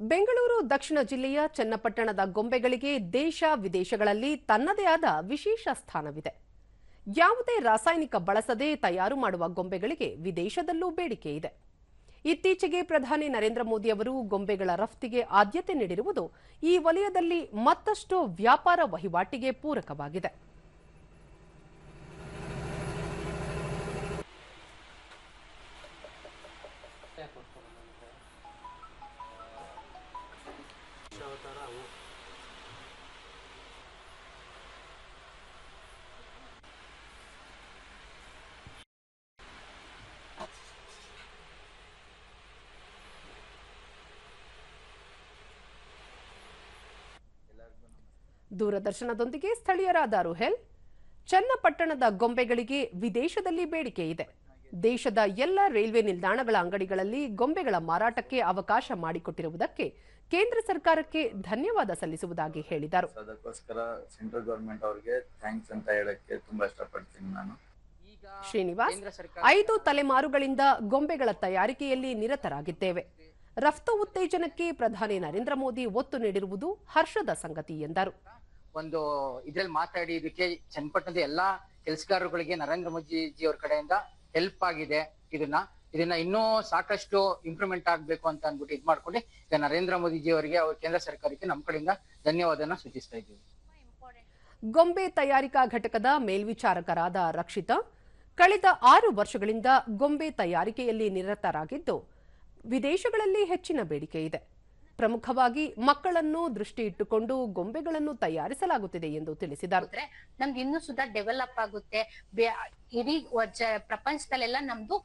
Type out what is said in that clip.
ಬೆಂಗಳೂರು, ದಕ್ಷಿಣ ಜಿಲ್ಲೆಯ ಚನ್ನಪಟ್ಟಣದ ಗೊಂಬೆಗಳಿಗೆ ದೇಶ ವಿದೇಶಗಳಲ್ಲಿ ತನ್ನದೇ ಆದ ವಿಶೇಷ ಸ್ಥಾನವಿದೆ. ಯಾವುದೇ ರಾಸಾಯನಿಕ ಬಳಸದೆ ತಯಾರು ಮಾಡುವ ಗೊಂಬೆಗಳಿಗೆ ವಿದೇಶದಲ್ಲೂ ಬೇಡಿಕೆ ಇದೆ. ಇತ್ತೀಚೆಗೆ ಪ್ರಧಾನಿ ನರೇಂದ್ರ ಮೋದಿ ಅವರು ಗೊಂಬೆಗಳ ರಫ್ತಿಗೆ ಆದ್ಯತೆ ನೀಡಿರುವುದು ಈ ವಲಯದಲ್ಲಿ ಮತ್ತಷ್ಟು ವ್ಯಾಪಾರ ವಹಿವಾಟಿಗೆ ಪೂರಕವಾಗಿದೆ. ದೂರದರ್ಶನದೊಂದಿಗೆ ಸ್ಥಳೀಯರಾದ ರುಹೆಲ್ ಚನ್ನಪಟ್ಟಣದ ಗೊಂಬೆಗಳಿಗೆ ವಿದೇಶದಲ್ಲಿ ಬೇಡಿಕೆ ಇದೆ. ದೇಶದ ಎಲ್ಲ ರೈಲ್ವೆ ನಿಲ್ದಾಣಗಳ ಅಂಗಡಿಗಳಲ್ಲಿ ಗೊಂಬೆಗಳ ಮಾರಾಟಕ್ಕೆ ಅವಕಾಶ ಮಾಡಿಕೊಟ್ಟಿರುವುದಕ್ಕೆ ಕೇಂದ್ರ ಸರ್ಕಾರಕ್ಕೆ ಧನ್ಯವಾದ ಸಲ್ಲಿಸುವುದಾಗಿ ಹೇಳಿದರು. ಅದಕ್ಕೋಸ್ಕರ ಸೆಂಟ್ರಲ್ ಗವರ್ಮೆಂಟ್ ಅವರಿಗೆ ಥ್ಯಾಂಕ್ಸ್ ಅಂತ ಹೇಳಕ್ಕೆ ತುಂಬಾ ಇಷ್ಟಪಡ್ತೀನಿ ನಾನು. ಶ್ರೀನಿವಾಸ್ ಕೇಂದ್ರ ಸರ್ಕಾರ ಐದು ತಲೆಮಾರುಗಳಿಂದ ಗೊಂಬೆಗಳ ತಯಾರಿಕೆಯಲ್ಲಿ ನಿರತರಾಗಿದ್ದೇವೆ. ರಫ್ತು ಉತ್ತೇಜನಕ್ಕೆ ಪ್ರಧಾನಿ ನರೇಂದ್ರ ಮೋದಿ ಒತ್ತು ನೀಡಿರುವುದು ಹರ್ಷದ ಸಂಗತಿ ಎಂದರು. ಒಂದು ಇದ್ರಲ್ಲಿ ಮಾತಾಡಿ ಇದಕ್ಕೆ ಚನ್ನಪಟ್ಟಣದ ಎಲ್ಲಾ ಕೆಲಸಗಾರರುಗಳಿಗೆ ನರೇಂದ್ರ ಮೋದಿ ಜಿ ಅವ್ರ ಕಡೆಯಿಂದ ಹೆಲ್ಪ್ ಆಗಿದೆ ಇದನ್ನ. ಇದನ್ನ ಇನ್ನೂ ಸಾಕಷ್ಟು ಇಂಪ್ರೂವ್ಮೆಂಟ್ ಆಗ್ಬೇಕು ಅಂತ ಅಂದ್ಬಿಟ್ಟು ಇದ್ ಮಾಡ್ಕೊಂಡು ಈಗ ನರೇಂದ್ರ ಮೋದಿ ಜಿ ಅವರಿಗೆ ಅವ್ರ ಕೇಂದ್ರ ಸರ್ಕಾರಕ್ಕೆ ನಮ್ಮ ಕಡೆಯಿಂದ ಧನ್ಯವಾದನ ಸೂಚಿಸ್ತಾ ಇದ್ದೀವಿ. ಗೊಂಬೆ ತಯಾರಿಕಾ ಘಟಕದ ಮೇಲ್ವಿಚಾರಕರಾದ ರಕ್ಷಿತಾ ಕಳೆದ ಆರು ವರ್ಷಗಳಿಂದ ಗೊಂಬೆ ತಯಾರಿಕೆಯಲ್ಲಿ ನಿರತರಾಗಿದ್ದು ವಿದೇಶಗಳಲ್ಲಿ ಹೆಚ್ಚಿನ ಬೇಡಿಕೆ ಇದೆ. ಪ್ರಮುಖವಾಗಿ ಮಕ್ಕಳನ್ನು ದೃಷ್ಟಿ ಇಟ್ಟುಕೊಂಡು ಗೊಂಬೆಗಳನ್ನು ತಯಾರಿಸಲಾಗುತ್ತಿದೆ ಎಂದು ತಿಳಿಸಿದರು. ಹೋದ್ರೆ ನಮ್ಗೆ ಇನ್ನೂ ಸುಧಾ ಡೆವಲಪ್ ಆಗುತ್ತೆ. ಇಡೀ ಪ್ರಪಂಚದಲ್ಲೆಲ್ಲ ನಮ್ದು